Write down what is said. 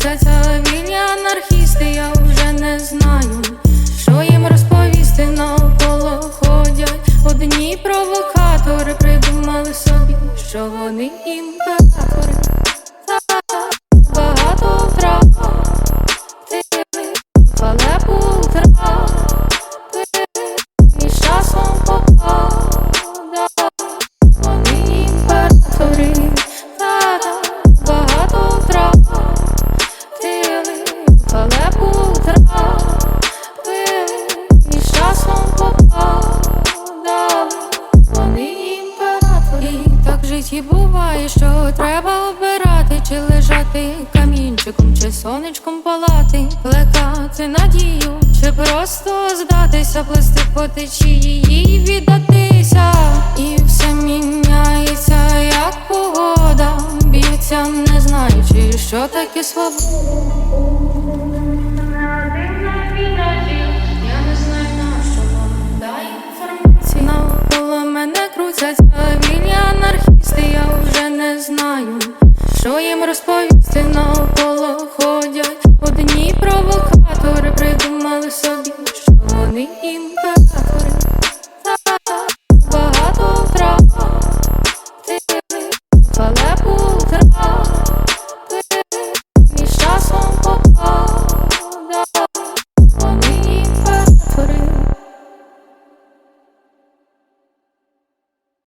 крутяться вільні анархісти, я вже не знаю, що їм розповісти навколо ходять. Одні провокатори придумали собі, що вони імператори. Халепу втрати, і з часом попада. Вони імператори. І так в житті буває, що треба обирати, чи лежати камінчиком, чи сонечком палати, плекати надію, чи просто здатися, плести по течії і віддатися. І все міняється, як погода, б'ється, не знаючи, що таке свобода. Це цивільні анархісти, я вже не знаю, що їм розповісти.